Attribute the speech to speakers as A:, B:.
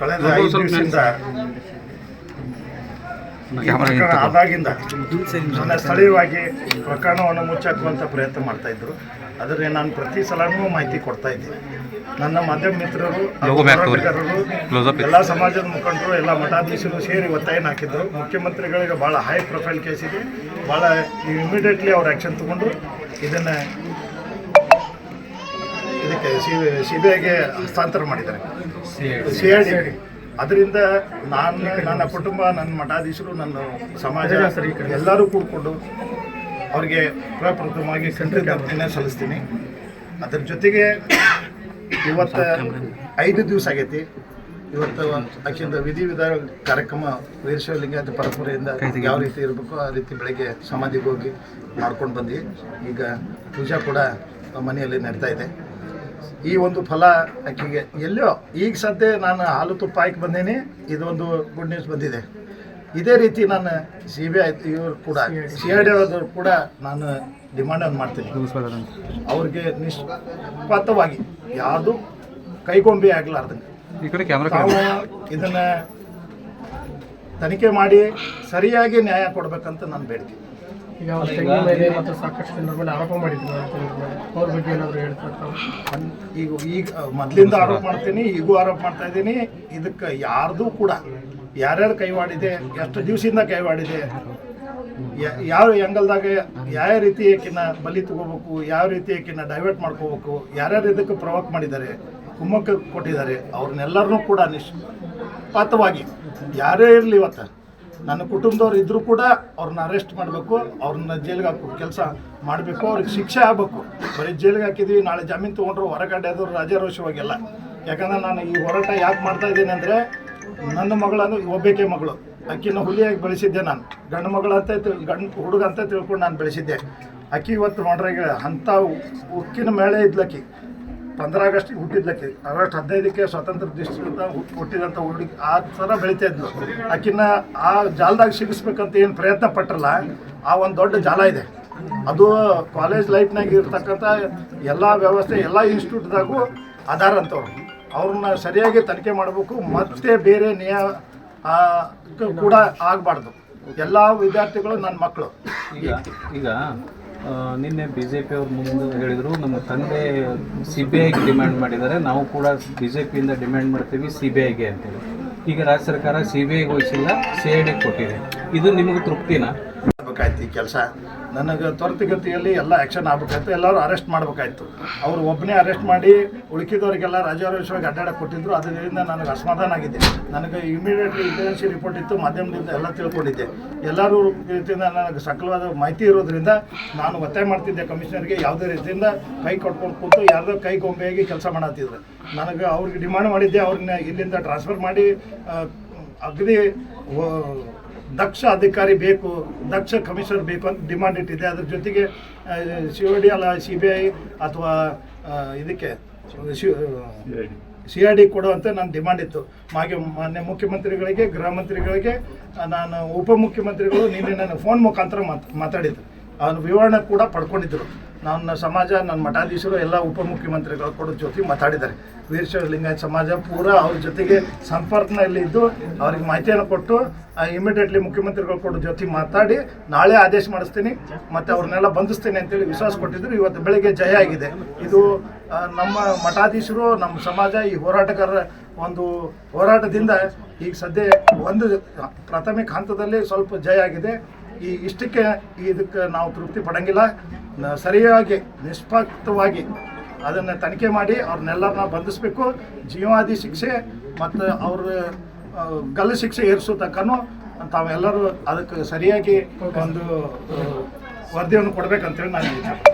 A: ಕಳೆದ ಐದು ದಿವಸದಿಂದ ಪ್ರಕರಣ ಆದಾಗಿಂದ ನನ್ನ ಸ್ಥಳೀಯವಾಗಿ ಪ್ರಕರಣವನ್ನು ಮುಚ್ಚಾಕುವಂಥ ಪ್ರಯತ್ನ ಮಾಡ್ತಾ ಇದ್ರು. ಆದರೆ ನಾನು ಪ್ರತಿ ಸಲನೂ ಮಾಹಿತಿ ಕೊಡ್ತಾ ಇದ್ದೀನಿ. ನನ್ನ ಮಾಧ್ಯಮ ಮಿತ್ರರು ಎಲ್ಲ ಸಮಾಜದ ಮುಖಂಡರು ಎಲ್ಲ ಮಠಾಧೀಶರು ಸೇರಿ ಒತ್ತಾಯನ ಹಾಕಿದ್ರು. ಮುಖ್ಯಮಂತ್ರಿಗಳಿಗೆ ಭಾಳ ಹೈ ಪ್ರೊಫೈಲ್ ಕೇಸ್ ಇದೆ. ಭಾಳ ಇಮಿಡಿಯೇಟ್ಲಿ ಅವ್ರು ಆ್ಯಕ್ಷನ್ ತಗೊಂಡು ಇದನ್ನು ಇದಕ್ಕೆ ಸಿ ಬಿ ಐಗೆ ಹಸ್ತಾಂತರ ಮಾಡಿದ್ದಾರೆ. ಸಿ ಐ ಡಿ ಅದರಿಂದ ನಾನು ನನ್ನ ಕುಟುಂಬ ನನ್ನ ಮಠಾಧೀಶರು ನನ್ನ ಸಮಾಜ ಎಲ್ಲರೂ ಕೂಡಿಕೊಂಡು ಅವ್ರಿಗೆ ಪ್ರಪ್ರಥಮವಾಗಿ ಕೃತಜ್ಞತೆಯನ್ನು ಸಲ್ಲಿಸ್ತೀನಿ. ಅದ್ರ ಜೊತೆಗೆ ಇವತ್ತು ಐದು ದಿವಸ ಆಗೈತಿ. ಇವತ್ತು ಅಕ್ಕಿಂದ ವಿಧಿ ಕಾರ್ಯಕ್ರಮ ಕಾರ್ಯಕ್ರಮ ವೀರಶೈವಲಿಂಗಾಯತ ಪರಂಪರೆಯಿಂದ ಯಾವ ರೀತಿ ಇರಬೇಕು ಆ ರೀತಿ ಬೆಳಗ್ಗೆ ಸಮಾಧಿಗೆ ಹೋಗಿ ಮಾಡ್ಕೊಂಡು ಬಂದ್ವಿ. ಈಗ ಪೂಜಾ ಕೂಡ ಮನೆಯಲ್ಲಿ ನಡೀತಾ ಇದೆ. ಈ ಒಂದು ಫಲ ಆಕೆಗೆ. ಎಲ್ಲೋ ಈಗ ಸದ್ಯ ನಾನು ಹಾಲು ತುಪ್ಪ ಹಾಕಿ ಬಂದೇನೆ ಇದೊಂದು ಗುಡ್ ನ್ಯೂಸ್ ಬಂದಿದೆ. ಇದೇ ರೀತಿ ನಾನು ಸಿ ಬಿ ಐ ಇವರು ಕೂಡ ಸಿ ಐ ಡಿ ಅವ್ರದ್ದು ಕೂಡ ನಾನು ಡಿಮಾಂಡನ್ನು ಮಾಡ್ತೀನಿ. ಅವ್ರಿಗೆ ನಿಷ್ಪಾತವಾಗಿ ಯಾವುದು ಕೈಗೊಂಬೆ ಆಗಲಾರ್ದಂಗೆ.
B: ಈ ಕಡೆ
A: ನಾವು ಇದನ್ನ ತನಿಖೆ ಮಾಡಿ ಸರಿಯಾಗಿ ನ್ಯಾಯ ಕೊಡಬೇಕಂತ ನಾನು ಬೇಡ್ತೀನಿ.
C: ಈಗ ಅವ್ರ ತಂಗಿ ಮೇಲೆ ಮತ್ತು ಸಾಕಷ್ಟು ಜನರ ಮೇಲೆ ಆರೋಪ ಮಾಡಿದ್ರು ಅವ್ರ ಬಗ್ಗೆ ಏನಾದರೂ ಹೇಳ್ತಾರೆ ತಾವು?
A: ಈಗ ಈಗ ಮೊದಲಿಂದ ಆರೋಪ ಮಾಡ್ತೀನಿ ಈಗೂ ಆರೋಪ ಮಾಡ್ತಾ ಇದ್ದೀನಿ ಇದಕ್ಕೆ ಯಾರ್ದು ಕೂಡ ಯಾರ್ಯಾರು ಕೈವಾಡಿದೆ ಎಷ್ಟು ದಿವಸದಿಂದ ಕೈವಾಡಿದೆ ಯಾ- ಯಾವ ಆ್ಯಂಗಲ್ದಾಗ ಯಾವ ರೀತಿ ಆಕಿನ ಬಲಿ ತಗೋಬೇಕು ಯಾವ ರೀತಿ ಆಕಿನ ಡೈವರ್ಟ್ ಮಾಡ್ಕೋಬೇಕು ಯಾರ್ಯಾರು ಇದಕ್ಕೆ ಪ್ರವೋಕ್ ಮಾಡಿದ್ದಾರೆ ಕುಮ್ಮಕ್ಕೆ ಕೊಟ್ಟಿದ್ದಾರೆ ಅವ್ರನ್ನೆಲ್ಲರನ್ನೂ ಕೂಡ ನಿಷ್ಪಾತವಾಗಿ ಯಾರೇ ಇರಲಿ ಇವತ್ತು ನನ್ನ ಕುಟುಂಬದವ್ರು ಇದ್ದರೂ ಕೂಡ ಅವ್ರನ್ನ ಅರೆಸ್ಟ್ ಮಾಡಬೇಕು, ಅವ್ರನ್ನ ಜೈಲಿಗೆ ಹಾಕೋ ಕೆಲಸ ಮಾಡಬೇಕು, ಅವ್ರಿಗೆ ಶಿಕ್ಷೆ ಆಗಬೇಕು. ಬರೀ ಜೈಲಿಗೆ ಹಾಕಿದ್ವಿ, ನಾಳೆ ಜಾಮೀನು ತೊಗೊಂಡ್ರು ಹೊರಗಡೆ ಅದು ರಾಜಾರೋಷವಾಗೆಲ್ಲ. ಯಾಕಂದ್ರೆ ನಾನು ಈ ಹೋರಾಟ ಯಾಕೆ ಮಾಡ್ತಾ ಇದ್ದೀನಿ ಅಂದರೆ, ನನ್ನ ಮಗಳನ್ನು ಒಬ್ಬೇಕೆ ಮಗಳು, ಅಕ್ಕಿನ ಹುಲಿಯಾಗಿ ಬೆಳೆಸಿದ್ದೆ ನಾನು. ಗಂಡು ಅಂತ ತಿಳ್, ಗಂಡು ಹುಡುಗ ಅಂತ ತಿಳ್ಕೊಂಡು ನಾನು ಬೆಳೆಸಿದ್ದೆ. ಅಕ್ಕಿ ಇವತ್ತು ಮಾಡ್ರಾಗ ಅಂಥ ಉಕ್ಕಿನ ಮೇಳೆ ಇದ್ಲಕ್ಕಿ ಪಂದ್ರ ಆಗಸ್ಟ್ಗೆ ಹುಟ್ಟಿದ್ಲಕ್ಕಿ, ಆಗಸ್ಟ್ ಹದಿನೈದಕ್ಕೆ ಸ್ವಾತಂತ್ರ್ಯ ದಿವಸದಿಂದ ಹುಟ್ಟಿದಂಥ ಹುಡುಗಿ ಆ ಥರ ಬೆಳೀತಾ ಇದ್ಲು. ಆಕಿನ ಆ ಜಾಲದಾಗ ಸಿಗಿಸ್ಬೇಕಂತ ಏನು ಪ್ರಯತ್ನ ಪಟ್ಟರಲ್ಲ ಆ ಒಂದು ದೊಡ್ಡ ಜಾಲ ಇದೆ. ಅದು ಕಾಲೇಜ್ ಲೈಫ್ನಾಗ ಇರ್ತಕ್ಕಂಥ ಎಲ್ಲ ವ್ಯವಸ್ಥೆ, ಎಲ್ಲ ಇನ್ಸ್ಟಿಟ್ಯೂಟ್ದಾಗೂ ಆಧಾರ ಅಂತವ್ರು. ಅವ್ರನ್ನ ಸರಿಯಾಗಿ ತನಿಖೆ ಮಾಡಬೇಕು, ಮತ್ತೆ ಬೇರೆ ನಿಯ ಕೂಡ ಆಗಬಾರ್ದು. ಎಲ್ಲ ವಿದ್ಯಾರ್ಥಿಗಳು ನನ್ನ ಮಕ್ಕಳು
D: ಈಗ ನಿನ್ನೆ ಬಿ ಜೆ ಪಿ ಅವ್ರ ಮುಂದೆ ಹೇಳಿದರು, ನಮ್ಮ ತಂದೆ ಸಿ ಬಿ ಐಗೆ ಡಿಮ್ಯಾಂಡ್ ಮಾಡಿದ್ದಾರೆ. ನಾವು ಕೂಡ ಬಿ ಜೆ ಪಿಯಿಂದ ಡಿಮ್ಯಾಂಡ್ ಮಾಡ್ತೀವಿ ಸಿ ಬಿ ಐಗೆ ಅಂತೇಳಿ. ಈಗ ರಾಜ್ಯ ಸರ್ಕಾರ ಸಿ ಬಿ ಐಗೆ ವಹಿಸಿಲ್ಲ ಸಿ ಐ ಡಿಗೆ ಕೊಟ್ಟಿದೆ. ಇದು ನಿಮಗೆ ತೃಪ್ತಿನಾ?
A: ಕೆಲಸ. ನನಗೆ ತ್ವರಿತಗತಿಯಲ್ಲಿ ಎಲ್ಲ ಆ್ಯಕ್ಷನ್ ಆಗಬೇಕಾಯ್ತು. ಎಲ್ಲರೂ ಅರೆಸ್ಟ್ ಮಾಡಬೇಕಾಯ್ತು. ಅವರು ಒಬ್ಬನೇ ಅರೆಸ್ಟ್ ಮಾಡಿ ಉಳುಕಿದವರಿಗೆಲ್ಲ ರಾಜಾರೋಷವಾಗಿ ಅಡ್ಡಾಡಕ್ಕೆ ಕೊಟ್ಟಿದ್ರು. ಅದರಿಂದ ನನಗೆ ಅಸಮಾಧಾನ ಆಗಿದೆ. ನನಗೆ ಇಮಿಡಿಯೇಟ್ಲಿ ಇಂಟೆನ್ಸಿ ರಿಪೋರ್ಟ್ ಇತ್ತು, ಮಾಧ್ಯಮದಿಂದ ಎಲ್ಲ ತಿಳ್ಕೊಂಡಿದ್ದೆ. ಎಲ್ಲರೂ ರೀತಿಯಿಂದ ನನಗೆ ಸಕಲವಾದ ಮಾಹಿತಿ ಇರೋದ್ರಿಂದ ನಾನು ಒತ್ತಾಯ ಮಾಡ್ತಿದ್ದೆ ಕಮಿಷನರ್ಗೆ. ಯಾವುದೇ ರೀತಿಯಿಂದ ಕೈ ಕೊಟ್ಕೊಂಡು ಕೂತು ಯಾರ್ದೋ ಕೈ ಗೊಂಬೆಯಾಗಿ ಕೆಲಸ ಮಾಡತ್ತಿದ್ರು ನನಗೆ ಅವ್ರಿಗೆ ಡಿಮಾಂಡ್ ಮಾಡಿದ್ದೆ. ಅವ್ರನ್ನ ಇಲ್ಲಿಂದ ಟ್ರಾನ್ಸ್ಫರ್ ಮಾಡಿ ಅಗದಿ ದಕ್ಷ ಅಧಿಕಾರಿ ಬೇಕು, ದಕ್ಷ ಕಮಿಷನರ್ ಬೇಕು ಅಂತ ಡಿಮಾಂಡ್ ಇಟ್ಟಿದೆ. ಅದ್ರ ಜೊತೆಗೆ ಸಿ ಒ ಡಿ ಅಲ್ಲ ಸಿ ಬಿ ಐ ಅಥವಾ ಇದಕ್ಕೆ, ಸಿ ಆರ್ ಡಿ ಕೊಡುವಂತೆ ನಾನು ಡಿಮಾಂಡ್ ಇತ್ತು. ಹಾಗೆ ಮಾನ್ಯ ಮುಖ್ಯಮಂತ್ರಿಗಳಿಗೆ, ಗೃಹ ಮಂತ್ರಿಗಳಿಗೆ ನಾನು ಉಪಮುಖ್ಯಮಂತ್ರಿಗಳು ನಿನ್ನೆ ನನ್ನ ಫೋನ್ ಮುಖಾಂತರ ಮಾತ್ ಅವ್ರ ವಿವರಣೆ ಕೂಡ ಪಡ್ಕೊಂಡಿದ್ದರು ನನ್ನ ಸಮಾಜ, ನನ್ನ ಮಠಾಧೀಶರು, ಎಲ್ಲ ಉಪಮುಖ್ಯಮಂತ್ರಿಗಳು ಕೂಡ ಜೊತೆ ಮಾತಾಡಿದ್ದಾರೆ. ವೀರಶೈವ ಲಿಂಗಾಯತ ಸಮಾಜ ಪೂರ ಅವ್ರ ಜೊತೆಗೆ ಸಂಪರ್ಕನಲ್ಲಿದ್ದು ಅವ್ರಿಗೆ ಮಾಹಿತಿಯನ್ನು ಕೊಟ್ಟು ಇಮಿಡಿಯೇಟ್ಲಿ ಮುಖ್ಯಮಂತ್ರಿಗಳು ಕೂಡ ಜೊತೆ ಮಾತಾಡಿ, ನಾಳೆ ಆದೇಶ ಮಾಡಿಸ್ತೀನಿ, ಮತ್ತು ಅವ್ರನ್ನೆಲ್ಲ ಬಂಧಿಸ್ತೀನಿ ಅಂತೇಳಿ ವಿಶ್ವಾಸ ಕೊಟ್ಟಿದ್ರು. ಇವತ್ತು ಬೆಳಗ್ಗೆ ಜಯ ಆಗಿದೆ. ಇದು ನಮ್ಮ ಮಠಾಧೀಶರು, ನಮ್ಮ ಸಮಾಜ ಈ ಹೋರಾಟಗಾರರ ಒಂದು ಹೋರಾಟದಿಂದ ಈಗ ಸದ್ಯ ಒಂದು ಪ್ರಾಥಮಿಕ ಹಂತದಲ್ಲಿ ಸ್ವಲ್ಪ ಜಯ ಆಗಿದೆ. ಈ ಇಷ್ಟಕ್ಕೆ ಇದಕ್ಕೆ ನಾವು ತೃಪ್ತಿ ಪಡಂಗಿಲ್ಲ. ಸರಿಯಾಗಿ ನಿಷ್ಪಕ್ಷವಾಗಿ ಅದನ್ನು ತನಿಖೆ ಮಾಡಿ ಅವ್ರನ್ನೆಲ್ಲರನ್ನ ಬಂಧಿಸಬೇಕು. ಜೀವಾದಿ ಶಿಕ್ಷೆ ಮತ್ತು ಅವ್ರ ಗಲ್ಲು ಶಿಕ್ಷೆ ಏರಿಸೋ ತನಕನೂ ತಾವೆಲ್ಲರೂ ಅದಕ್ಕೆ ಸರಿಯಾಗಿ ಒಂದು ವರದಿಯನ್ನು ಕೊಡಬೇಕಂತೇಳಿ ನಾನು